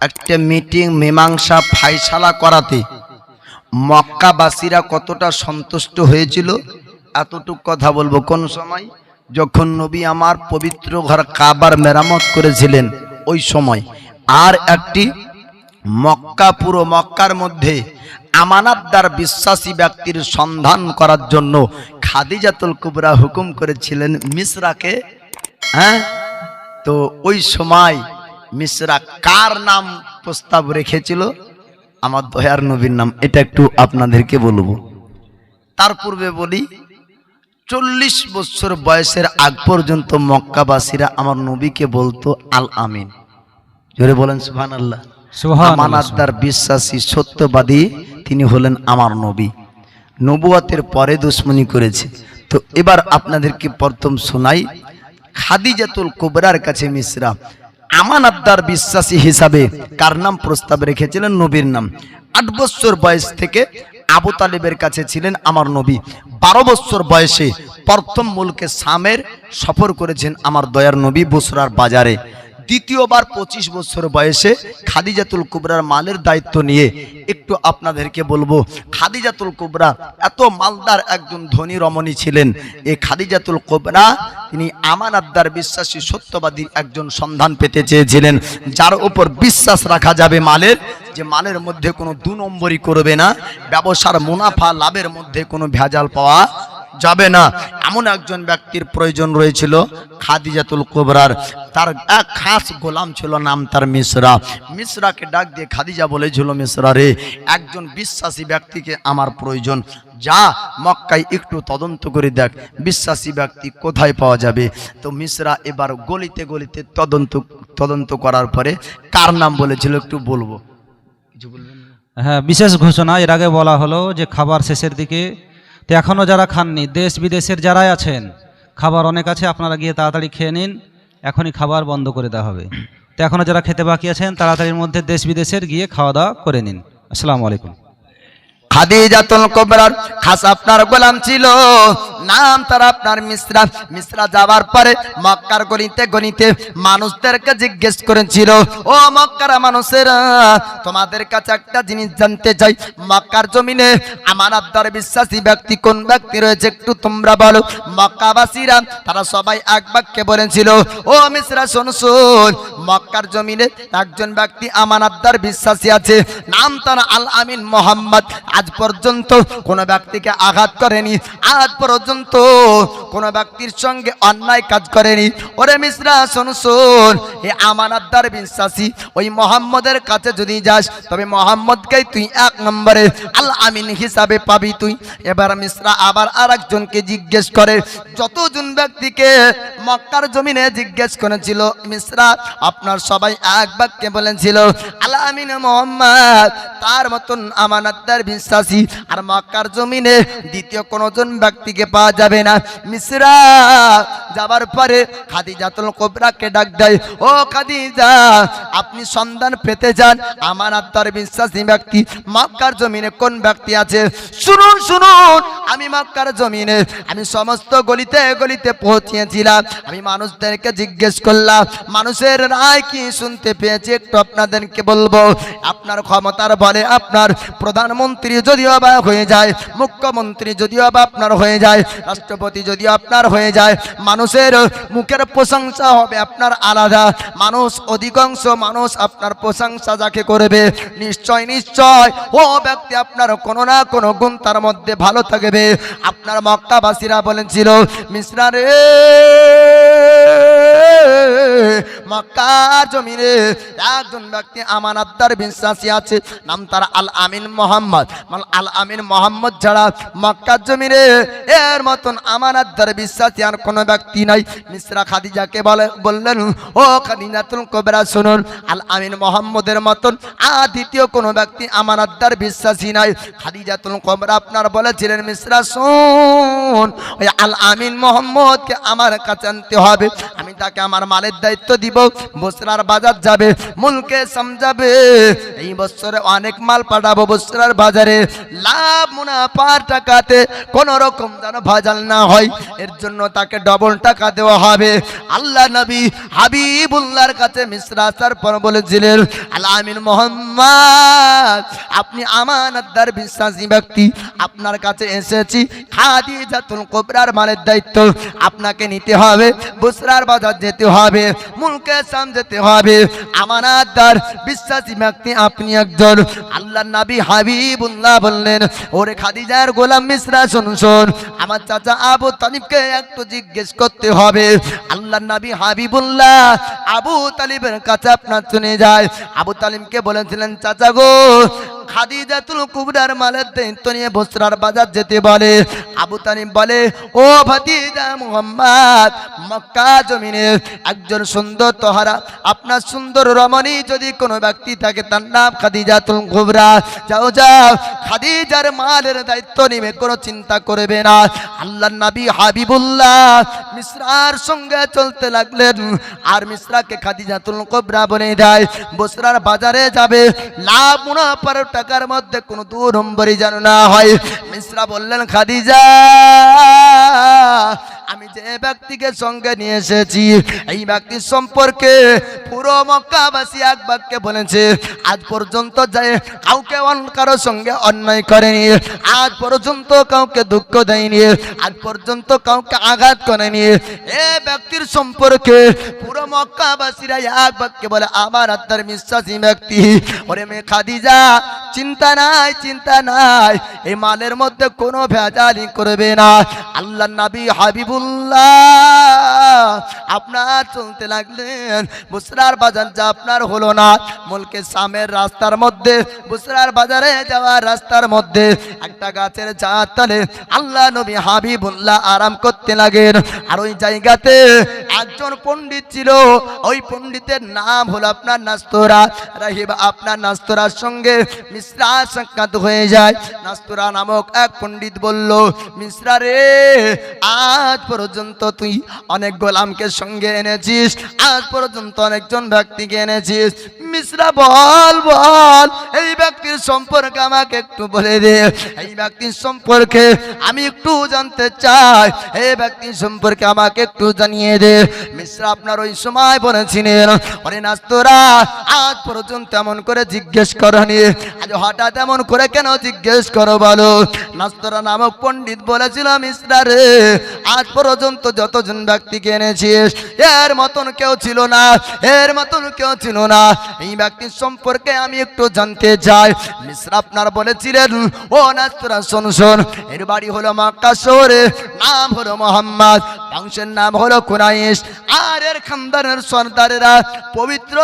একটা মিটিং মীমাংসা ফাইসালা করাতে মক্কাবাসীরা কতটা সন্তুষ্ট হয়েছিল, এতটুক কথা বলব। কোন সময়? যখন নবী আমার পবিত্র ঘর কাবার মেরামত করেছিলেন, ওই সময়। আর একটি মক্কা, পুরো মক্কার মধ্যে আমানাতদার বিশ্বাসী ব্যক্তির সন্ধান করার জন্য খাদিজাতুল কুবরা হুকুম করেছিলেন মিসরাকে হ্যাঁ? তো ওই সময় মিসরা কার নাম প্রস্তাব রেখেছিল? আমার দয়ার নবীর নাম এটা একটু আপনাদেরকে বলব। তার পূর্বে বলি চল্লিশ বছর বয়সের আগ পর্যন্ত মক্কাবাসীরা আমার নবীকে বলতো আল আমিন। জোরে বলেন সুহান আল্লাহ আমানাদ্দার বিশ্বাসী সত্যবাদী তিনি হলেন আমার নবী। নবুয়াতের পরে দুশ্মনী করেছে। তো এবার আপনাদেরকে প্রথম শোনাই খাদিজাতুল কোবরার কাছে মিশ্রা আমানাদ্দার বিশ্বাসী হিসাবে কার নাম প্রস্তাব রেখেছিলেন? নবীর নাম। আট বছর বয়স থেকে আবু তালেবের কাছে ছিলেন আমার নবী। বারো বছর বয়সে প্রথম মূলকে সামের সফর করেছেন আমার দয়ার নবী বসরার বাজারে। দ্বিতীয়বার পঁচিশ বছর বয়সে খাদিজাতুল কুবরার মালের দায়িত্ব নিয়ে একটু আপনাদেরকে বলব, খাদিজাতুল কুবরা এত মালদার একজন ধনী রমণী ছিলেন। এই খাদিজাতুল কুবরা তিনি আমানাদ্দার বিশ্বাসী সত্যবাদী একজন সন্ধান পেতে চেয়েছিলেন, যার উপর বিশ্বাস রাখা যাবে মালের, যে মালের মধ্যে কোনো দু নম্বরই করবে না। ব্যবসার মুনাফা, লাভের মধ্যে কোনো ভেজাল পাওয়া যাবে না। এমন একজন ব্যক্তির প্রয়োজন রয়েছিল, খাদিজাতুল কোবরার। তার এক খাস গোলাম ছিল, নাম তার মিশ্রা মিশ্রাকে ডাক দিয়ে খাদিজা বলেছিল মিশ্রা রে, একজন বিশ্বাসী ব্যক্তিকে আমার প্রয়োজন। যা মক্কায় একটু তদন্ত করে দেখ, বিশ্বাসী ব্যক্তি কোথায় পাওয়া যাবে? তো মিশ্রা এবার গলিতে গলিতে তদন্ত তদন্ত করার পরে কার নাম বলেছিল একটু বলব? কিছু বলবেন হ্যাঁ বিশেষ ঘোষণা, এর আগে বলা হলো যে খাবার শেষের দিকে তো এখনও যারা খাননি, দেশ বিদেশের যারাই আছেন, খাবার অনেক আছে, আপনারা গিয়ে তাড়াতাড়ি খেয়ে নিন, এখনই খাবার বন্ধ করে দেওয়া হবে। তো এখনও যারা খেতে বাকি আছেন, তাড়াতাড়ির মধ্যে দেশ বিদেশের গিয়ে খাওয়া দাওয়া করে নিন। আসসালামু আলাইকুম। খাদি খাদিজাতুল কোবরার খাস আপনার গোলাম ছিল নাম তার আপনার মিশ্রা। মিশ্রা যাবার পরে মক্কার গলিতে গলিতে মানুষদেরকে জিজ্ঞেস করেছিল, ও মক্কার মানুষেরা, তোমাদের কাছে একটা জিনিস জানতে চাই। মক্কার জমিনে আমার আব্দার বিশ্বাসী ব্যক্তি কোন ব্যক্তি রয়েছে একটু তোমরা বলো। মক্কাবাসীরা, তারা সবাই এক বাক্যে বলেছিল, ও মিশ্রা, শোন মক্কার জমিনে একজন ব্যক্তি আমানাদ্দার বিশ্বাসী আছে, নাম তার আল আমিন মোহাম্মদ। আজ পর্যন্ত কোন ব্যক্তিকে আঘাত করেনি। আজ পর্যন্ত কোন ব্যক্তির সঙ্গে অন্যায় কাজ করেনি। ওরে মিশ্রা, শোন শোন। এ আমানাদ্দার বিশ্বাসী। ওই মোহাম্মদের কাছে যদি যাস, তবে মোহাম্মদকেই তুই এক নম্বরে, আল আমিন হিসাবে পাবি তুই। এবার মিশ্রা আবার আর একজনকে জিজ্ঞেস করে, যতজন ব্যক্তিকে মক্কার জমিনে জিজ্ঞেস করেছিল? মিশ্রা, আপনার সবাই এক বাক্যে বলেছিল, আল আমিন মোহাম্মদ, তার মতন আমানাদ্দার বিশ্বাসী। আর মক্কার জমিনে দ্বিতীয় কোনোজন ব্যক্তিকে পাওয়া যাবে না। মিশ্রা, যাবার পরে খাদিজাতুল কোবরাকে ডাক দেয়, ও খাদিজা, আপনি সন্ধান পেতে যান। আমার আত্মার বিশ্বাসী ব্যক্তি মক্কার জমিনে কোন ব্যক্তি আছে? শুনুন শুনুন, আমি মক্কার জমিনে, আমি সমস্ত গলিতে গলিতে পৌঁছিয়েছিলাম আমি মানুষদেরকে জিজ্ঞেস করলাম, মানুষের রায় কি শুনতে পেয়েছি? একটু আপনাদেরকে বলব। আপনার ক্ষমতার বলে আপনার প্রধানমন্ত্রী যদিও বা হয়ে যায়, মুখ্যমন্ত্রী যদিও বা আপনার হয়ে যায় রাষ্ট্রপতি যদি আপনার হয়ে যায়, মানুষের মুখের প্রশংসা হবে আপনার আলাদা। মানুষ অধিকাংশ মানুষ আপনার প্রশংসা যাকে করবে, নিশ্চয় নিশ্চয়, ও ব্যক্তি আপনার কোনো না কোনো গুণ তার মধ্যে ভালো থাকবে। আপনার মক্কাবাসীরা বলেছিল মিশ্রা রে, মক্কার একজন ব্যক্তি আমানাদ্দার বিশ্বাসী আছে, নাম তার আল আমিন মোহাম্মদ। মানে আল আমিন মোহাম্মদ ছাড়া মক্কার জমিনে এর মতন আমানাদ্দার বিশ্বাসী আর কোনো ব্যক্তি নাই। মিশ্রা খাদিজাকে বলে বললেন, ও খাদিজাতুল কবরা, শুনুন, আল আমিন মোহাম্মদের মতন আর দ্বিতীয় কোনো ব্যক্তি আমানাদ্দার বিশ্বাসী নাই। খাদিজাতুল কবরা আপনার বলেছিলেন, মিশ্রা, শোন, ওই আল আমিন মোহাম্মদকে আমার কাছে আনতে হবে। আমি তাকে আমার মালের দায়িত্ব দিব, বসরার বাজার যাবে, মূলকে সমঝাবে। এই বছরে অনেক মাল পাঠাবো বসরার বাজারে। লাভ, মুনাফার টাকাতে কোন রকম যেন ভাজাল না হয়, এর জন্য তাকে ডবল টাকা দেওয়া হবে। আল্লাহ নবী হাবিবুল্লাহর কাছে মিশ্রা আসার পর বলেছিলেন আল আমিন মোহাম্মদ, আপনি আমানতদার বিশ্বাসী ব্যক্তি। আপনার কাছে এসেছি খাদিজাতুল কোবরার মালের দায়িত্ব। আপনাকে নিতে হবে, বুসরার বাজার যেতে হবে, মুলকে সাম যেতে হবে। আমানতদার বিশ্বাসী ব্যক্তি আপনি একজন। আল্লাহ নবী হাবিবুল্লাহ বললেন, ওরে খাদিজার গোলাম মিশ্রা শুন শোন আমার চাচা আবু তালিবকে একটু জিজ্ঞেস করতে হবে। আল্লাহ নবী হাবিবুল্লাহ আবু তালিবের কাছে আপনার শুনে যায়। আবু তালিমকে বলেছিলেন, চাচা গো খাদিজাতুল কুবরার মালের দায়িত্ব নিয়ে বসরার বাজার যেতে বলে। আবু তালিম বলে, ও ভাতিজা মুহাম্মদ, মক্কা জমিনে একজন সুন্দর তোহারা, আপনার সুন্দর রমণী যদি কোনো ব্যক্তি থাকে, তার নাম খাদিজাতুল কুবরা। যাও যাও, খাদিজার মালের দায়িত্ব নিবে, কোনো চিন্তা করবে না। আল্লাহ নবী হাবিবুল্লাহ মিশ্রার সঙ্গে চলতে লাগলেন। আর মিশ্রাকে খাদিজাতুল কুবরা বলে দেয়, বসরার বাজারে যাবে, লাভ মুনাফার টাকার মধ্যে কোনো দু নম্বরই যেন না হয়। মিশ্রা বললেন, খাদিজা, আমি যে ব্যক্তিকে সঙ্গে নিয়ে এসেছি, এই ব্যক্তির সম্পর্কে পুরো মক্কাবাসী এক বাক্যে বলেছে, আজ পর্যন্ত যায় কাউকে কারোর সঙ্গে অন্যায় করেনি, আজ পর্যন্ত কাউকে দুঃখ দেয়নি, আজ পর্যন্ত কাউকে আঘাত করেনি। এ ব্যক্তির সম্পর্কে পুরো মক্কাবাসীরা এক বাক্যে বলে, আমার আত্মার বিশ্বাসী ব্যক্তি। ওরে মে খাদিজা চিন্তা নাই চিন্তা নাই। এই মালের মধ্যে কোনো ভেজালি করবে না। আল্লাহ নবী হাবিবুল্লাহ, আপনার চলতে লাগলেন। বুসরার বাজার যা আপনার হলো না। মুলকে সামের রাস্তার মধ্যে, বুসরার বাজারে যাওয়ার রাস্তার মধ্যে একটা গাছের চাঁদ তলে আল্লাহ নবী হাবিবুল্লাহ আরাম করতে লাগেন। আর ওই জায়গাতে একজন পণ্ডিত ছিল। ওই পণ্ডিতের নাম হলো আপনার নাস্তরা। রাহিব, আপনার নাস্তরার সঙ্গে মিশ্রা সাক্ষাৎ হয়ে যায়। নাস্তরা নামক এক পণ্ডিত বলল, মিশ্রা রে, আজ পর্যন্ত তুই অনেক গোলামকে সঙ্গে এনেছিস, আজ পর্যন্ত অনেকজন ব্যক্তিকে এনেছিস। মিশ্রা, বল বল, এই ব্যক্তির সম্পর্কে আমাকে একটু বলে দে। এই ব্যক্তির সম্পর্কে আমি একটু জানতে চাই। এই ব্যক্তির সম্পর্কে আমাকে একটু জানিয়ে দে। মিশ্রা আপনার ওই সময় বলেছিলেন অরে নাস্তরা, আজ পর্যন্ত এমন করে জিজ্ঞেস করনি। আজ হঠাৎ এমন করে কেন জিজ্ঞেস করো বলো? নাস্তরা নামক পণ্ডিত বলেছিল মিশ্রা রে আজ পর্যন্ত যতজন ব্যক্তিকে এনেছিস, এর মতন কেউ ছিল না, এর মতন কেউ ছিল না। এই ব্যক্তির সম্পর্কে আমি একটু জানতে চাই। মিশ্রা আপনার বলেছিলেন, ও নাস্তরা, শোন শোন, এর বাড়ি হলো মক্কা শহরে, নাম হলো মোহাম্মদ। বংশের নাম হলো কুরাইশ। আর এর খানদানের সর্দারেরা পবিত্র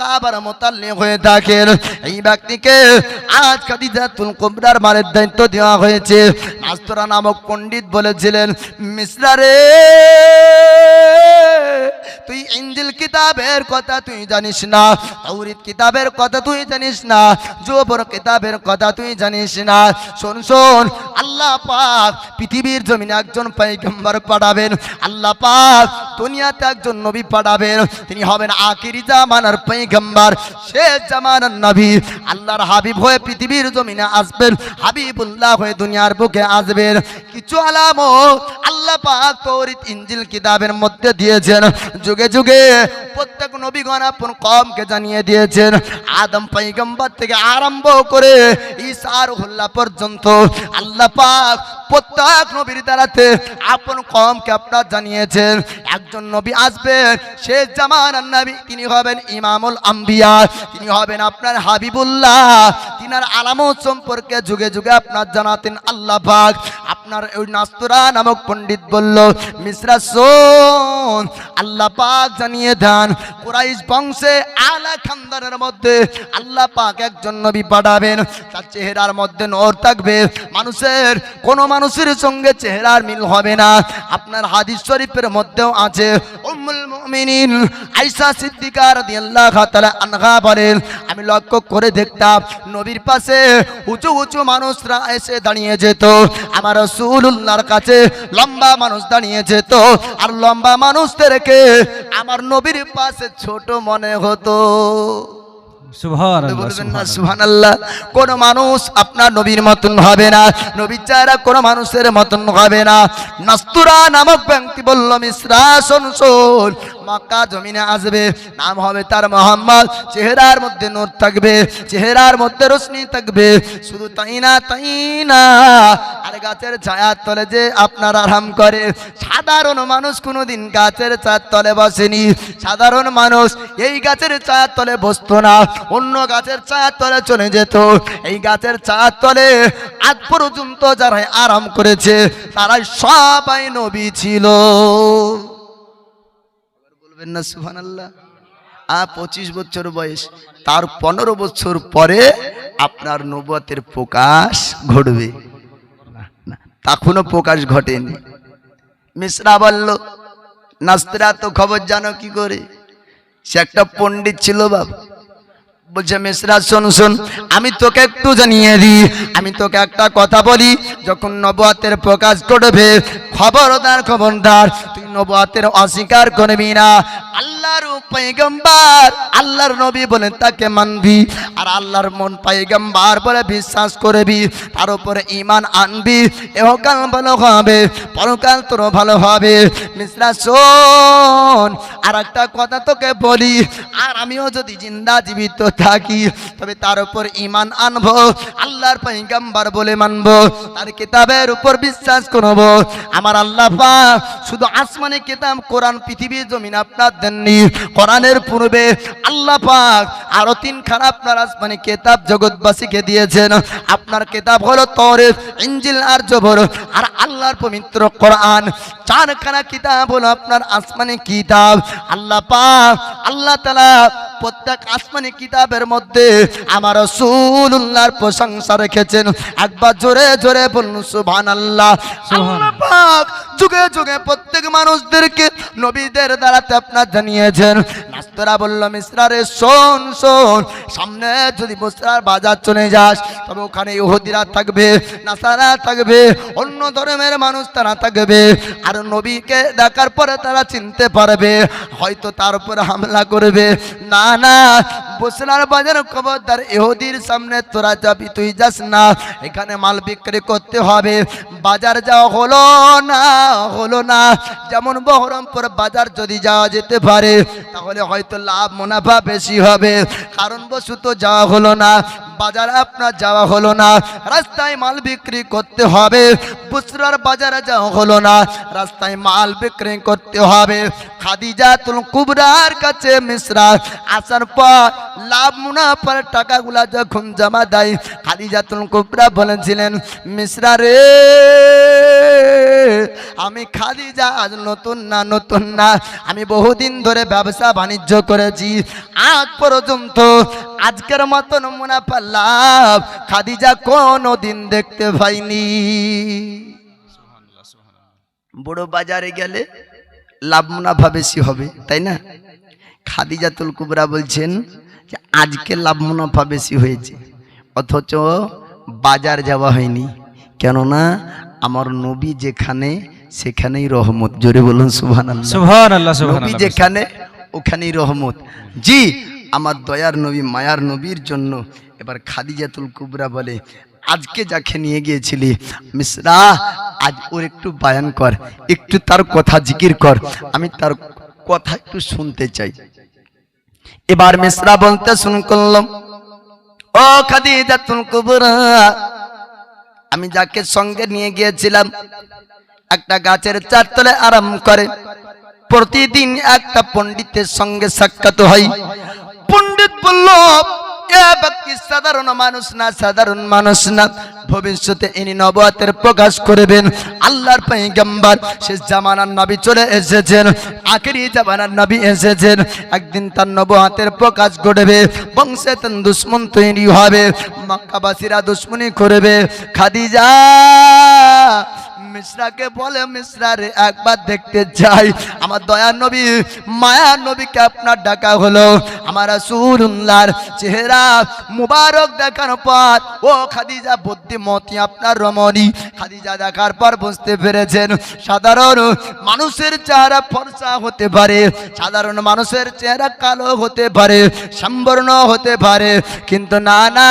কাবার মোতাল্লি হয়ে থাকেন। এই ব্যক্তিকে আজ খাদিজাতুল কুবরার মারের দায়িত্ব দেওয়া হয়েছে। নাস্তরা নামক পণ্ডিত বলেছিলেন মিশ্রা রে তুই ইঞ্জিল কিতাবের কথা তুই জানিস না তাওরিত কিতাবের কথা তুই জানিস না, জোবর কিতাবের কথা তুই জানিস না। শোন শোন, আল্লাহ পাক পৃথিবীর জমিনে একজন পয়গম্বর পাঠাবেন। আল্লাহ পাক দুনিয়াতে একজন নবী পাঠাবেন। তিনি হবেন আখিরি জামানার পয়গম্বর শেষ জামানার নবী। আল্লাহর হাবিব হয়ে পৃথিবীর জমিনে আসবেন। হাবিবুল্লাহ হয়ে দুনিয়ার বুকে আসবেন। কিছু আলামত আল্লাহ পাক তৌরিত ইঞ্জিল কিতাবের মধ্যে দিয়েছেন। যুগে যুগে প্রত্যেক নবীগণ আপন কমকে জানিয়ে দিয়েছেন। আদম পৈগম্বর থেকে আরম্ভ করে ঈসার হুল্লা পর্যন্ত আল্লাহ পাক প্রত্যেক নবীর দ্বারাতে আপন কমকে আপনার জানিয়েছেন, একজন নবী আসবেন শেষ জামানার নবী, তিনি হবেন ইমামুল আম্বিয়া, তিনি হবেন আপনার হাবিবুল্লাহ, তিনার আলামত সম্পর্কে যুগে যুগে আপনার জানাতেন আল্লাহ পাক। আপনার ওই নাস্তরা নামক পণ্ডিত বলল, মিশ্রা শোন, আল্লাহ পাক জানিয়ে দেন, কুরাইশ বংশে আলা খানদানের মধ্যে আল্লাহ পাক একজন নবী পাঠাবেন। তার চেহারার মধ্যে নর থাকবে। মানুষের, কোন মানুষের সঙ্গে চেহারার মিল হবে না। আপনার হাদিস শরীফের মধ্যেও আছে বলেন, আমি লক্ষ্য করে দেখতাম নবীর পাশে উঁচু উঁচু মানুষরা এসে দাঁড়িয়ে যেত, আমার রসুল্লাহর কাছে লম্বা মানুষ দাঁড়িয়ে যেত, আর লম্বা মানুষদেরকে আমার নবীর পাশে ছোট মনে হতো। বলবেন না সুহান আল্লাহ কোন মানুষ আপনার নবীর মতন হবে না চারা কোন মানুষের মতন হবে না। নাস্তুরা নামক ব্যক্তি বলল মিশ্রা শোন শোন মক্কা জমিনে আসবে নাম হবে তার মোহাম্মদ চেহারার মধ্যে নূর থাকবে চেহারার মধ্যে রোশনি থাকবে শুধু তাই না তাই না। আর গাছের ছায়ার তলে যে আপনার আরাম করে সাধারণ মানুষ কোনোদিন গাছের ছায়ার তলে বসেনি সাধারণ মানুষ এই গাছের ছায়ার তলে বসতো না। অন্য গাছের ছায়ার তলে চলে যেত। এই গাছের ছায়ার তলে আজ পর্যন্ত যারা আরাম করেছে, তারাই সবাই নবী ছিল। বলবেন না সুহান আল্লাহ পঁচিশ বছর বয়স, তার পনেরো বছর পরে আপনার নবতের প্রকাশ ঘটবে। তখনও প্রকাশ ঘটেনি। মিশ্রা বলল নাস্তিরা তো খবর জানো কি করে? সে একটা পণ্ডিত ছিল বাবা বলছে মিশ্রা শোন শোন, আমি তোকে একটু জানিয়ে দিই। আমি তোকে একটা কথা বলি, যখন নবতের প্রকাশ করবে খবরদার খবরদার, তুই নবতের অস্বীকার করবি না। আল্লাহর পৈগম্বার আল্লাহর নবী বলে তাকে মানবি, আর আল্লাহর মন পৈগম্বার বলে বিশ্বাস করবি, তার উপরে ইমান আনবি। এহকাল ভালো হবে, পরকাল তোর ভালো হবে। মিশ্রা শোন আর একটা কথা তোকে বলি, আর আমিও যদি জিন্দা জীবিত থাকি, তবে তার উপর ইমান আনব, আল্লাহর পৈগম্বার বলে মানবো, তার কিতাবের উপর বিশ্বাস করব। আমার আল্লাহ পাক শুধু আসমানে কিতাব, কোরআন, পৃথিবীর জমিন আপনার দেননি। কোরআনের পূর্বে আল্লাহ পাক আরও তিনখানা আপনার আসমানে কিতাব জগৎবাসীকে দিয়েছেন। আপনার কিতাব হলো তরেফ ইঞ্জিল আর জবর। আর আল্লাহর পবিত্র কোরআন, চারখানা কিতাব হলো আপনার আসমানি কিতাব। আল্লাহ পাক, আল্লাহ তালা প্রত্যেক আসমানি কিতাবের মধ্যে আমার রসুল্লাহর প্রশংসা রেখেছেন। একবার জোরে জোরে বলুন সুবহানাল্লাহ। আল্লাহ যুগে যুগে প্রত্যেক মানুষদেরকে নবীদের দ্বারাতে আপনার জানিয়েছেন। নাস্তরা বলল মিশ্রারে শোন শোন, সামনে যদি বসরার বাজার চলে যাস, তবে ওখানে ইহুদিরা থাকবে, নাসারা থাকবে, অন্য ধর্মের মানুষ তারা থাকবে, আর নবীকে দেখার পরে তারা চিনতে পারবে, হয়তো তার উপর হামলা করবে। না না বসরার বাজার খবরদার ইহুদির সামনে তোরা যাবি, তুই যাস না। এখানে মাল বিক্রি করতে হবে। বাজার যাওয়া হলো না হলো না। যেমন বহরমপুর বাজার যদি যাওয়া যেতে পারে, তাহলে হয়তো লাভ মুনাফা বেশি হবে। কারণ বশত যাওয়া হলো না, বাজার আপনার যাওয়া হলো না। রাস্তায় মাল বিক্রি করতে হবে, বুসরার বাজারে যাওয়া হলো না। রাস্তায় মাল বিক্রি করতে হবে। খাদিজাতুল কুবরার কাছে মিশ্রা আসার পর লাভ মুনাফার টাকাগুলা যখন জমা দেয় খাদিজাতুল কুবরা বলেছিলেন মিশ্রা রে আমি খাদিজা আজ নতুন না নতুন না। আমি বহুদিন ধরে ব্যবসা বাণিজ্য করেছি। আজ পর্যন্ত আজকের মতন মুনাফা লাভ খাদিজা কোনো দিন দেখতে পাইনি। বড় বাজারে গেলে লাভ মুনাফা বেশি হবে তাই না? খাদিজাতুল কুবরা বলছেন যে আজকে লাভ মুনাফা বেশি হয়েছে। অথচ বাজার যাওয়া হয়নি। কেননা আমার নবী যেখানে সেখানেই রহমত। জোরে বলুন সুবহান নবী যেখানে ওখানেই রহমত। জি আমার দয়ার নবী মায়ার নবীর জন্য এবার খাদিজাতুল কুবরা বলে আজকে যাকে নিয়ে গিয়েছিলি মিশ্রা আজ ওর একটু বায়ান কর একটু তার কথা জিকির কর আমি তার কথা একটু শুনতে চাই। এবার মিশ্রা বলতে শুন করলাম, ও খাদিজাতুল কুবরা, আমি যাকে সঙ্গে নিয়ে গিয়েছিলাম, একটা গাছের চারতলে আরাম করে, প্রতিদিন একটা পণ্ডিতের সঙ্গে সাক্ষাৎ হয়। পণ্ডিত বলল, এ ব্যক্তি সাধারণ মানুষ না, সাধারণ মানুষ না। ভবিষ্যতে ইনি নবতের প্রকাশ করবেন। আল্লাহর পাইগাম্বার শেষ জামানার নবী চলে এসেছেন, আখেরি জামানার নবী এসেছেন। একদিন তার নবহাতের প্রকাশ ঘটবে, বংশে তার দুশ্মন তৈরি হবে, মক্কাবাসীরা দুশ্মনী করবে। খাদিজা মিশ্রাকে বলে, মিশ্রা রে, একবার দেখতে চাই আমার দয়ার নবী মায়ার নবীকে আপনার ডাকা হলো। আমার রাসূলুল্লাহর চেহারা মুবারক দেখার পর, ও খাদিজা, বুদ্ধিমতী আপনার রমণী। খাদিজা দেখার পর বুঝতে পেরেছেন, সাধারণ মানুষের চেহারা ফর্সা হতে পারে, সাধারণ মানুষের চেহারা কালো হতে পারে, সম্বর্ণ হতে পারে, কিন্তু না না,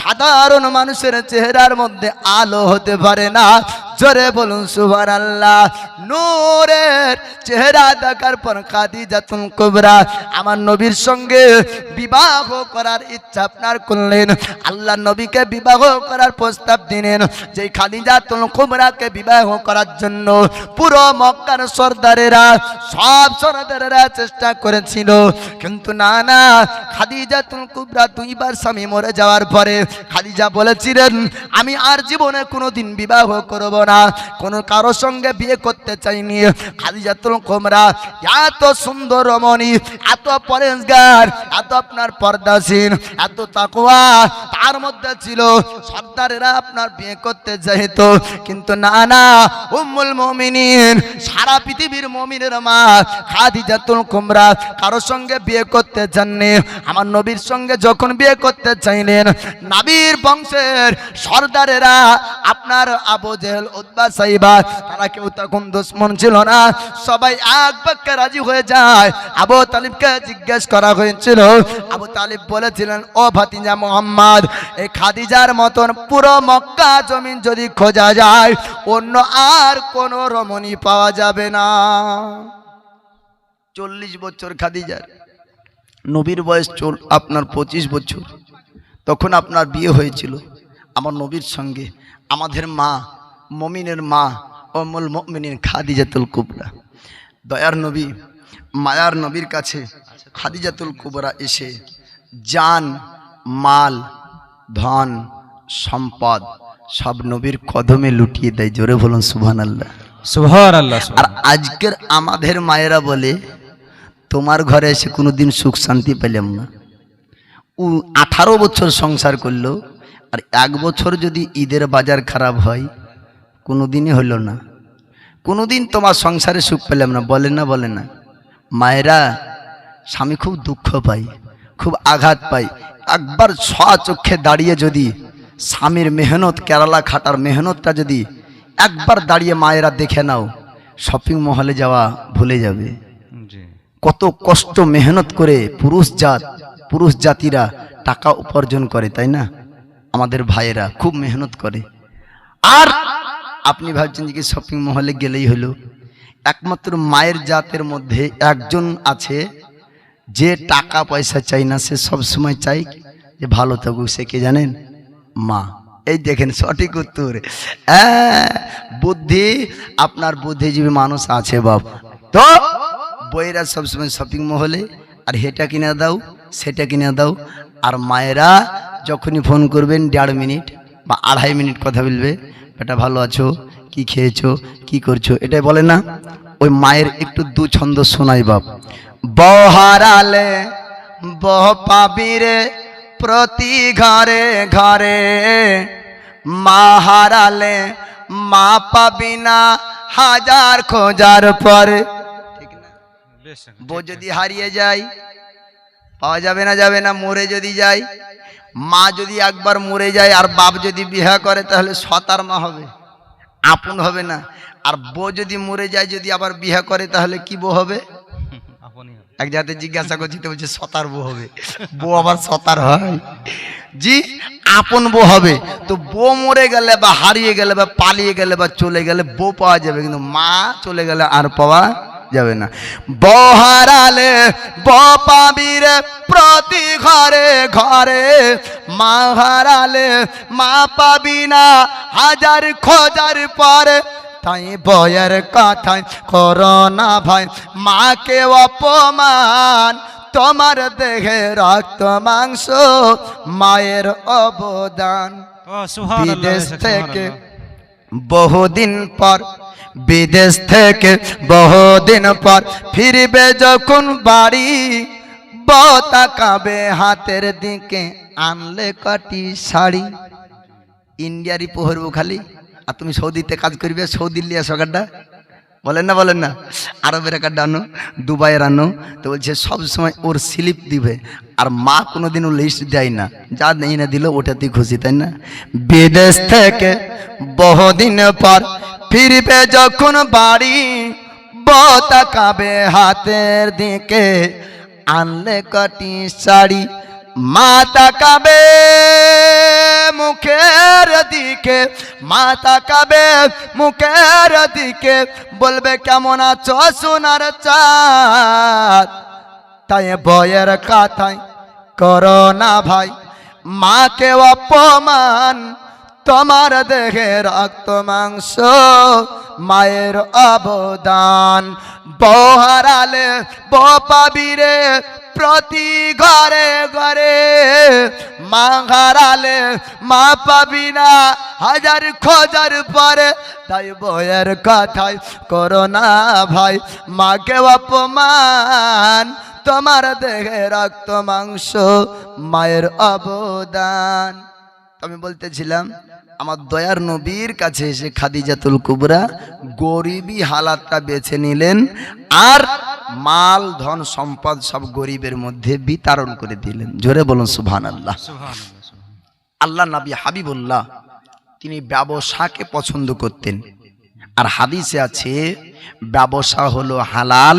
সাধারণ মানুষের চেহারার মধ্যে আলো হতে পারে না। জোরে বলুন সুভার আল্লাহ নূরের চেহারা দেখার পর খাদিজাতুল কুবরা, আমার নবীর সঙ্গে বিবাহ করার ইচ্ছা আপনার করলেন। আল্লাহ নবীকে বিবাহ করার প্রস্তাব দিলেন যে খাদিজাতুল কুবরাকে বিবাহ করার জন্য পুরো মক্কার সর্দারেরা, সব সর্দারেরা চেষ্টা করেছিল। কিন্তু না না খাদিজাতুল কুবরা দুইবার স্বামী মরে যাওয়ার পরে খাদিজা বলেছিলেন, আমি আর জীবনে কোনোদিন বিবাহ করব না, কোনো কারও সঙ্গে বিয়ে করতে চাইনি। খাদিজাতুল কুমরা, এত সুন্দর রমণী, এত পরেশগার, এত আপনার পর্দাসীন, এত তাকুয়া তার মধ্যে ছিল সর্দারেরা আপনার বিয়ে করতে চাইত। কিন্তু না না, উম্মুল মুমিনিন, সারা পৃথিবীর মুমিনের মা খাদিজাতুল কুমরা কারও সঙ্গে বিয়ে করতে চাননি। আমার নবীর সঙ্গে যখন বিয়ে করতে চাইলেন, নাবির বংশের সর্দারেরা আপনার আবু জেহেল উদ্বা সাইবা, তারা কেউ তখন দুশ্মন ছিল না। সবাই এক বাক্যে রাজি হয়ে যায়। আবু তালিবকে জিজ্ঞেস করা হয়েছিল। আবু তালিব বলেছিলেন, ও ভাতিজা মোহাম্মদ, এই খাদিজার মতন পুরো মক্কা জমিন যদি খোঁজা যায়, অন্য আর কোনো রমণী পাওয়া যাবে না। চল্লিশ বছর খাদিজার। নবীর বয়স চল আপনার পঁচিশ বছর। তখন আপনার বিয়ে হয়েছিল। আমার নবীর সঙ্গে। আমাদের মা মমিনের মা অমল মমিনের খাদিজাতুল কুবরা। দয়ার নবী মায়ার নবীর কাছে খাদিজাতুল কুবরা এসে জান মাল ধন সম্পদ সব নবীর কদমে লুটিয়ে দেয়। জোরে বলুন সুবহান আল্লাহ সুভার আল্লাহ আর আজকের আমাদের মায়েরা বলে তোমার ঘরে এসে কোনোদিন সুখ শান্তি পেলাম না। ও আঠারো বছর সংসার করল আর এক বছর যদি ঈদের বাজার খারাপ হয় কোনো দিনই হলো না। কোনোদিন তোমার সংসারে সুখ পেলাম না। বলে না বলে না। মায়েরা স্বামী খুব দুঃখ পাই খুব আঘাত পাই একবার চক্ষে দাঁড়িয়ে যদি স্বামীর মেহনত কেরালা খাটার মেহনতটা যদি একবার দাঁড়িয়ে মায়েরা দেখে নাও শপিং মহলে যাওয়া ভুলে যাবে। কত কষ্ট মেহনত করে পুরুষ জাত পুরুষ জাতিরা টাকা উপার্জন করে তাই না? আমাদের ভাইয়েরা খুব মেহনত করে। আর আপনি ভাবছেন যে কি শপিং মহলে গেলেই হলো? একমাত্র মায়ের জাতের মধ্যে একজন আছে যে টাকা পয়সা চাই না সে সব সময় চাই যে ভালো থাকুক সে কে জানেন? মা। এই দেখেন সঠিক উত্তর। হ্যাঁ, বুদ্ধি আপনার বুদ্ধিজীবী মানুষ আছে বাপ। তো বইয়েরা সবসময় শপিং মহলে আর হেটা কিনে দাও সেটা কিনে দাও আর মায়েরা যখনই ফোন করবেন দেড় মিনিট বা আড়াই মিনিট কথা বলবে বেটা ভালো আছো? কি খেয়েছো? কি করছ? এটাই বলে না ওই মায়ের একটু দু ছন্দ শোনাই বাপ। বহারালে বহ পাবিরে প্রতি ঘরে ঘরে মা হারালে মা পাবি না হাজার খোঁজার পরে। ঠিক না? বেশ বউ যদি হারিয়ে যায় পাওয়া যাবে না যাবে না মরে যদি যায় মা যদি একবার মরে যায় আর বাপ যদি বিহা করে তাহলে সতার মা হবে। আপন হবে না। আর বউ যদি মরে যায় যদি আবার বিহা করে তাহলে কি বউ হবে? হবে। এক জাতে জিজ্ঞাসা করছি তো বলছে সতার বউ হবে। বউ আবার সতার হয়। জি আপন বউ হবে। তো বউ মরে গেলে বা হারিয়ে গেলে বা পালিয়ে গেলে বা চলে গেলে বউ পাওয়া যাবে কিন্তু মা চলে গেলে আর পাওয়া যাবে না। বউ হারালে বউ পাবি রে প্রতি ঘরে ঘরে। মা হারালে মা পাবি না হাজার খোঁজার পরে। তাই বয়ের কথায় করোনা ভাই মাকে অপমান। তোমার দেহে রক্ত মাংস মায়ের অবদান। বিদেশ থেকে বহুদিন পর বিদেশ থেকে বহুদিন পর ফিরবে যখন বাড়ি বতাকাবে হাতের দিকে, আনলে কটি শাড়ি। ইন্ডিয়ারই পোহরবো খালি। আর তুমি সৌদিতে কাজ করবে, সৌদির লিয়া সরকারটা বলেন না বলেন না। আরবের কার্ড আনো দুবাইয়ের আনো, তো বলছে, সব সময় ওর স্লিপ দিবে। আর মা কোনোদিনও লিস্ট দেয় না। যা নেই না দিল, ওটাতেই খুশি, তাই না? বিদেশ থেকে বহুদিন পর ফিরবে যখন বাড়ি, বতাকাবে হাতের দিকে, আনলে কটি শাড়ি মাতা কাবে মুখের দিকে, মাতা কাবে মুখের দিকে, বলবে কেমন আছো সোনার চাঁদ? তাই বয়ের কথায় করো না ভাই, মাকে অপমান, তোমার দেহে রক্ত মাংস, মায়ের অবদান। বহারালে বপাবিরে প্রতি ঘরে ঘরে মা হারালে মা পাবি না। হাজার খোঁজার পরে তাই বইয়ের কথায় করো না ভাই। মাকে অপমান, তোমার দেহে রক্ত, মাংস, মায়ের অবদান। আমি বলতেছিলাম, আমার দয়ার নবীর কাছে এসে খাদিজাতুল কুবরা গরিবী হালাতটা বেছে নিলেন। আর মাল, ধন, সম্পদ সব গরিবের মধ্যে বিতরণ করে দিলেন। জোরে বলুন সুবহান আল্লাহ আল্লাহ নবী হাবিবুল্লাহ, তিনি ব্যবসাকে পছন্দ করতেন। আর হাদিসে আছে, ব্যবসা হলো হালাল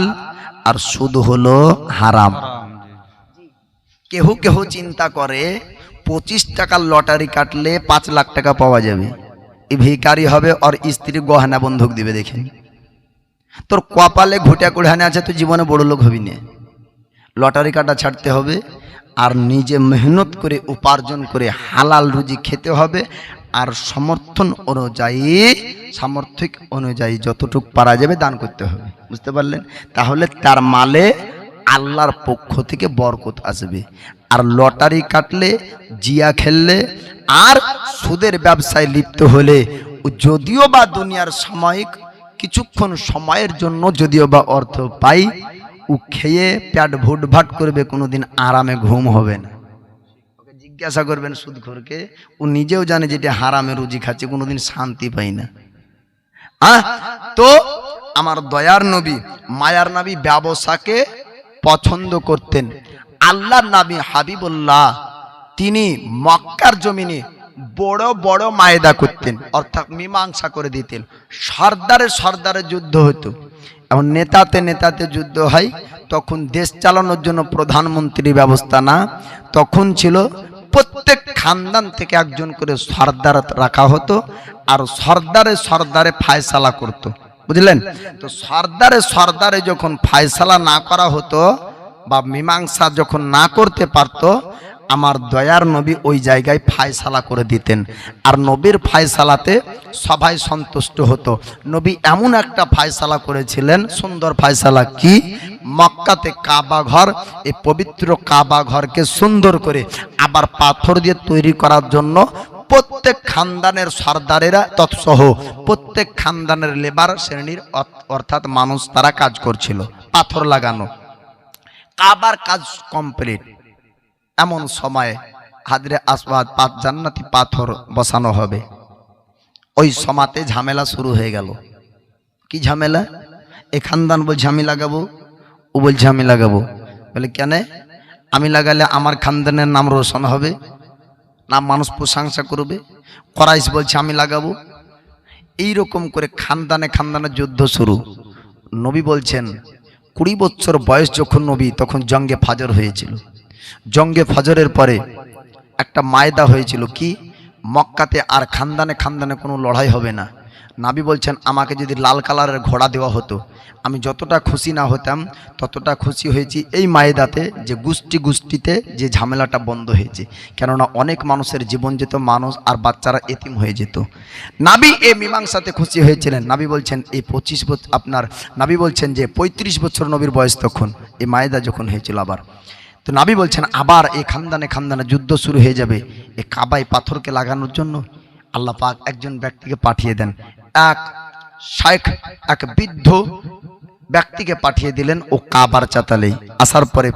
আর সুদ হলো হারাম। কেহ কেহ চিন্তা করে, পঁচিশ টাকার লটারি কাটলে পাঁচ লাখ টাকা পাওয়া যাবে। এই ভিকারি হবে আর স্ত্রী গহনা বন্ধক দিবে, দেখেন। তোর কপালে ঘুটা কুড়ানে আছে তো জীবনে বড় লোক হবি না। লটারি কাটা ছাড়তে হবে আর নিজে মেহনত করে উপার্জন করে হালাল রুজি খেতে হবে আর সমর্থন অনুযায়ী সামর্থিক অনুযায়ী যতটুকু পারা যাবে দান করতে হবে। বুঝতে পারলেন? তাহলে তার মালে আল্লাহর পক্ষ থেকে বরকত আসবে। আর লটারি কাটলে, জিয়া খেললে আর সুদের ব্যবসায় লিপ্ত হলে, যদিও বা দুনিয়ার সাময়িক কিছুক্ষণ সময়ের জন্য যদিও বা অর্থ পাই, ও খেয়ে প্যাট ভুট ভাট করবে, কোনোদিন আরামে ঘুম হবে না। ওকে জিজ্ঞাসা করবেন সুদখোরকে, ও নিজেও জানে যেটা হারামে রুজি খাচ্ছে, কোনোদিন শান্তি পাই না। আহ, তো আমার দয়ার নবী, মায়ার নবী ব্যবসাকে পছন্দ করতেন। আল্লাহর নবী হাবিবুল্লাহ, তিনি মক্কার জমিনে বড় বড় মায়দা করতেন, অর্থাৎ মীমাংসা করে দিতেন। সর্দারে সর্দারে যুদ্ধ হতো এমন নেতাতে নেতাতে যুদ্ধ হয়, তখন দেশ চালানোর জন্য প্রধানমন্ত্রী ব্যবস্থা না, তখন ছিল প্রত্যেক খানদান থেকে একজন করে সর্দার রাখা হতো, আর সর্দারে সর্দারে ফায়সালা করতো। বুঝলেন? তো সর্দারে সর্দারে যখন ফায়সালা না করা হতো, বা মীমাংসা যখন না করতে পারতো আমার দয়ার নবী ওই জায়গায় ফায়সালা করে দিতেন। আর নবীর ফায়সালাতে সবাই সন্তুষ্ট হতো। নবী এমন একটা ফায়সালা করেছিলেন, সুন্দর ফায়সালা কি? মক্কাতে কাবা ঘর, এই পবিত্র কাবা ঘরকে সুন্দর করে আবার পাথর দিয়ে তৈরি করার জন্য প্রত্যেক খানদানের সর্দারেরা তৎসহ, প্রত্যেক খানদানের লেবার শ্রেণির অর্থাৎ মানুষ তারা কাজ করছিল, পাথর লাগানো। কাবার কাজ কমপ্লিট এমন সময়ে হাদরে আসবাদ পাত, জান্নাতি পাথর বসানো হবে। ওই সমাতে ঝামেলা শুরু হয়ে গেল। কি ঝামেলা? এ খানদান বলছে, আমি লাগাবো। ও বলছে, আমি লাগাবো। বলে, কেন? আমি লাগালে আমার খানদানের নাম রোশন হবে, নাম মানুষ প্রশংসা করবে। করাইশ বলছে, আমি লাগাবো। এই রকম করে খানদানে খানদানে যুদ্ধ শুরু। নবী বলছেন, কুড়ি বছর বয়স যখন নবী, তখন জঙ্গে ফাজর হয়েছিল। জঙ্গে ফজরের পরে একটা মায়দা হয়েছিল, কি? মক্কাতে আর খানদানে খানদানে কোনো লড়াই হবে না। নাবি বলছেন, আমাকে যদি লাল কালারের ঘোড়া দেওয়া হতো, আমি যতটা খুশি না হতাম, ততটা খুশি হয়েছি এই মায়েদাতে যে গোষ্ঠী গোষ্ঠীতে যে ঝামেলাটা বন্ধ হয়েছে। কেননা অনেক মানুষের জীবন যেত, মানুষ আর বাচ্চারা এতিম হয়ে যেত। নাবি এ মীমাংসাতে খুশি হয়েছিলেন। নাবি বলছেন, এই পঁচিশ বছর আপনার নাবি বলছেন যে, পঁয়ত্রিশ বছর নবীর বয়স তখন। এই মায়েদা যখন হয়েছিল আবার। তো নাবি বলছেন, আবার এই খানদানে খানদানে যুদ্ধ শুরু হয়ে যাবে। এ কাবায় পাথরকে লাগানোর জন্য আল্লাহ পাক একজন ব্যক্তিকে পাঠিয়ে দেন। এক শেখ এক বৃদ্ধ ব্যক্তিকে পাঠিয়ে দিলেন ও কাবার চাতালে আসার পরে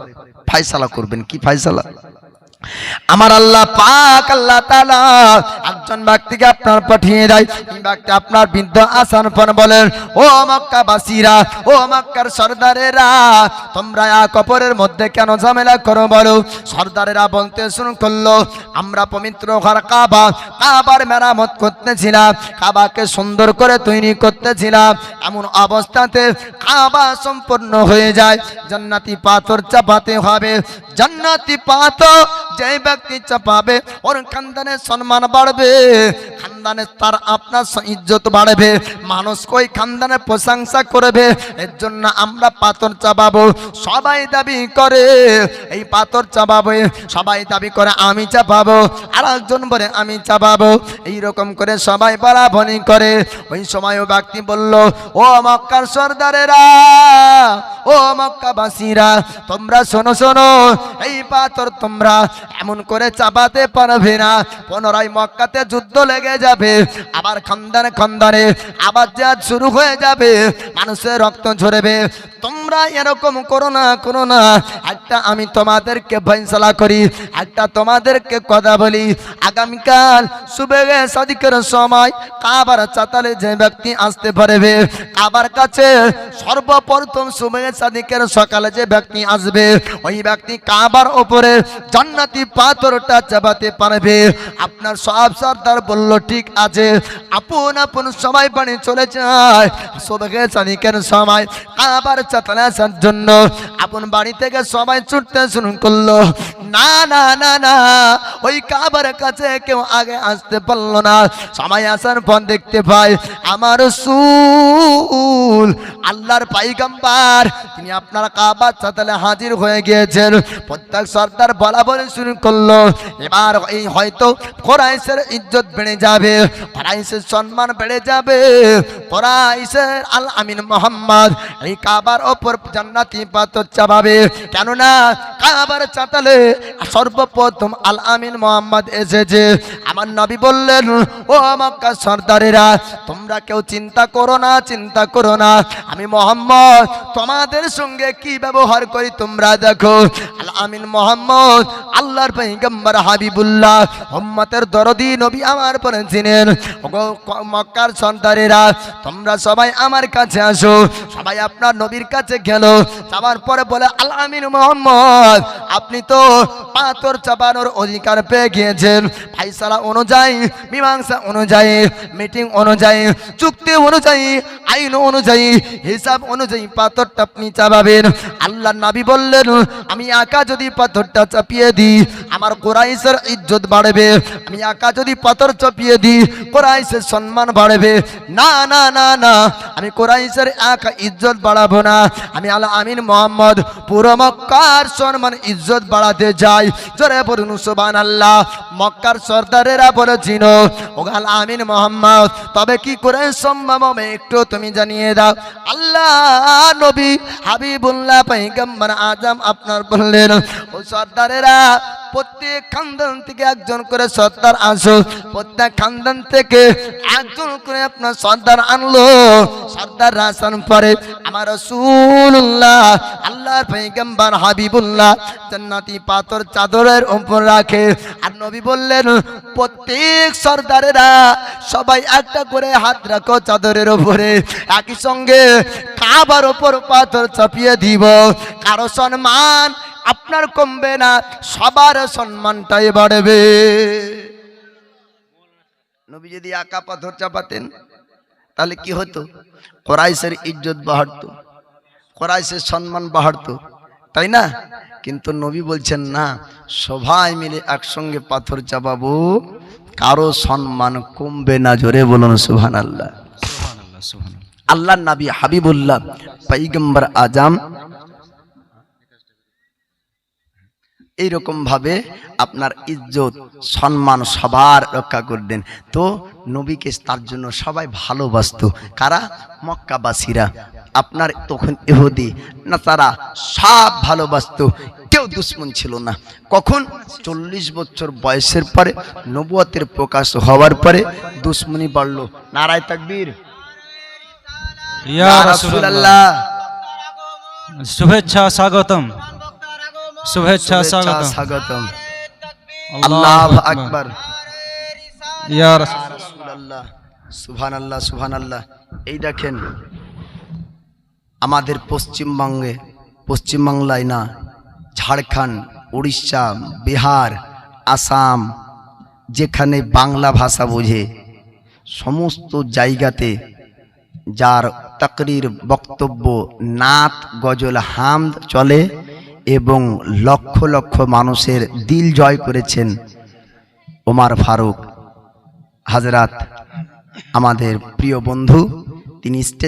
ফায়সালা করবেন। কি ফায়সালা আমার আল্লাহ পাক, আল্লাহ তাআলা একজন ব্যক্তিকে আপনার পাঠিয়ে দেয়। এই ব্যক্তি আপনার বৃদ্ধ আসান পর বলেন, ও মক্কা বাসীরা ও মক্কার সর্দারেরা, তোমরা এক অপরের মধ্যে কেন ঝামেলা করো বলো? সর্দারেরা বলতে শুরু করল, আমরা পবিত্র ঘর কাবা, কাবার মেরামত করতেছিলাম, কাবাকে সুন্দর করে তৈরি করতেছিলাম। এমন অবস্থাতে কাবা সম্পূর্ণ হয়ে যায়। জান্নাতি পাথর চাপাতে হবে। জান্নাতি পাথর যে ব্যক্তি চাপাবে, ওর খানদানের সম্মান বাড়বে, খানদানে তার আপনার ইজ্জত বাড়বে, মানুষ কই খানদানের প্রশংসা করবে, এর জন্য আমরা পাথর চাপাবো, সবাই দাবি করে, এই পাথর চাপাবো, সবাই দাবি করে আমি চাপাবো আর একজন বলে আমি চাপাবো, এইরকম করে সবাই বলাবনি করে। ওই সময় ও ব্যক্তি বলল, ও মক্কার সর্দারেরা, ও মক্কাবাসীরা, তোমরা শোনো শোনো এই পাথর তোমরা এমন করে চাপাতে পারবে না। পুনরায় মক্কাতে যুদ্ধ লেগে যাবে। আবার খানদানে খানদানে আবার যা শুরু হয়ে যাবে। মানুষের রক্ত ঝরবে। তোমরা এরকম করো না করো না। একটা আমি তোমাদেরকে ফয়সলা করি, একটা তোমাদেরকে কথা বলি। আগামীকাল সুবেগে সাদিকের সময় কাবার চাতালে যে ব্যক্তি আসতে পারবে, কাবার কাছে সর্বপ্রথম সুবেগে সাদিকের সকালে যে ব্যক্তি আসবে, ওই ব্যক্তি কাবার ওপরে জান্নাতি পাথরটা চাপাতে পারবে। আপনার সব সর্দার বলল, ঠিক আছে। আপন আপন সবাই বাড়ি চলে যায়। সুবেগে সাদিকের সময়। কাবার চাতালে আসার জন্য আপন বাড়ি থেকে সবাই ছুটতে শুরু করল। না না না না। ওই কাবার কাছে কেউ আগে আসতে পারল না। সময় আসার পর দেখতে পাই আমার সুল আল্লাহর পাইগাম্বার, তিনি আপনার কাবার চাতালে হাজির হয়ে গিয়েছেন। প্রত্যেক সর্দার বলা বলে শুরু করল। এবার এই হয়তো কোরাইশের ইজ্জত বেড়ে যাবে, কোরাইশের সম্মান বেড়ে যাবে। কোরাইশের আল আমিন মোহাম্মদ এই কাবার ওপর জান্নাতি পাথর চাপাবে। কেননা কাবার চাতালে সর্বপ্রথম আল আমিন মোহাম্মদ এসেছে। আমার নবী বললেন, ও মক্কা সর্দারেরা, তোমরা কেউ চিন্তা করো না, চিন্তা করো না। আমি মোহাম্মদ, তোমাদের সঙ্গে কি ব্যবহার করি তোমরা দেখো। আমিন মোহাম্মদ, আল্লাহর পৈগম্বর হাবিবুল্লাহ, উম্মতের দরদি নবী আমার পরে চিনেন মক্কার সন্তানেরা তোমরা সবাই আমার কাছে আসো, সবাই আপনার নবীর কাছে গেল। যাওয়ার পরে বলে, আল আমিন মোহাম্মদ, আপনি তো পাথর চাপানোর অধিকার পেয়ে গিয়েছেন। ফাইসালা অনুযায়ী, মীমাংসা অনুযায়ী, মিটিং অনুযায়ী, চুক্তি অনুযায়ী, আইন অনুযায়ী, হিসাব অনুযায়ী পাথরটা আপনি চাপাবেন। আল্লাহ নাবি বললেন, আমি একা যদি পাথরটা চাপিয়ে দিই, আমার কোরাইশের ইজ্জত বাড়বে। আমি একা যদি পাথর চাপিয়ে দিই, কোরাইশের সম্মান বাড়বে। না না না না, আমি কোরাইশের একা ইজ্জত বাড়াবো না। আমি আল্লাহ আমিন মোহাম্মদ, পুরো মক্কার সম্মান ইজ্জত বাড়াতে যাই জোরে বলুন সুবান আল্লাহ মক্কার সর্দারেরা বলেছিল, ও আল আমিন মোহাম্মদ, তবে কি করে সম্ভব হবে একটু তুমি জানিয়ে দাও? আল্লাহ নবী হাবিবুল্লাহ পৈগম্বর আজম আপনার বললেন ও সর্দারেরা, প্রত্যেক খানদান থেকে একজন করে সর্দার আসো। প্রত্যেক খানদান থেকে একজন করে আপনার সর্দার আনলো। সর্দার আসান পরে, আমার রসুল্লাহ আল্লাহর পৈগম্বর হাবিবুল্লাহ জান্নাতি পাথর চাদরের উপর রাখে। আর নবী বললেন, প্রত্যেক সর্দারেরা সবাই একটা করে হাত রাখো চাদরের উপরে। একই সঙ্গে কাবার ওপর পাথর চাপিয়ে দিব। কারও সম্মান আপনার কমবে না সবার সম্মানটাই বাড়বে। নবী যদি একা পাথর চাপাতেন তাহলে কি হতো? কোরাইশের ইজ্জত বাড়তো কোরাইশের সম্মান বাড়তো তাই না? কিন্তু নবী বলছেন না সবাই মিলে একসঙ্গে পাথর চাপাবো কারও সম্মান কমবে না। জোরে বলুন সুহান আল্লাহ সুবহানাল্লাহ, সুবহানাল্লাহ। আল্লাহ নবী হাবিবুল্লাহ পৈগম্বর আজাম এইরকম ভাবে আপনার ইজ্জত সম্মান সবার রক্ষা করতেন তো নবীকে তার জন্য সবাই ভালোবাসতো। কারা? মক্কাবাসীরা। আপনার তখন এহুদি না তারা সব ভালোবাসতো। কেউ দুশ্মন ছিল না। কখন? চল্লিশ বছর বয়সের পরে নবুয়তের প্রকাশ হওয়ার পরে দুশ্মনী বাড়লো। নারায় তাকবীর। শুভেচ্ছা স্বাগতম। শুভেচ্ছা শুভেচ্ছা স্বাগতম। আল্লাহ আকবার। ইয়া রাসূলুল্লাহ সুবহান আল্লাহ সুবহান আল্লাহ এই দেখেন আমাদের পশ্চিমবঙ্গে পশ্চিমবাংলায় না ঝাড়খণ্ড উড়িষ্যা বিহার আসাম যেখানে বাংলা ভাষা বোঝে সমস্ত জায়গাতে যার তাকরির বক্তব্য নাত গজল হামদ চলে। এবং লক্ষ লক্ষ মানুষের দিল জয় করেছেন ওমার ফারুক। হাজরাত আমাদের প্রিয় বন্ধু, তিনি স্টেজ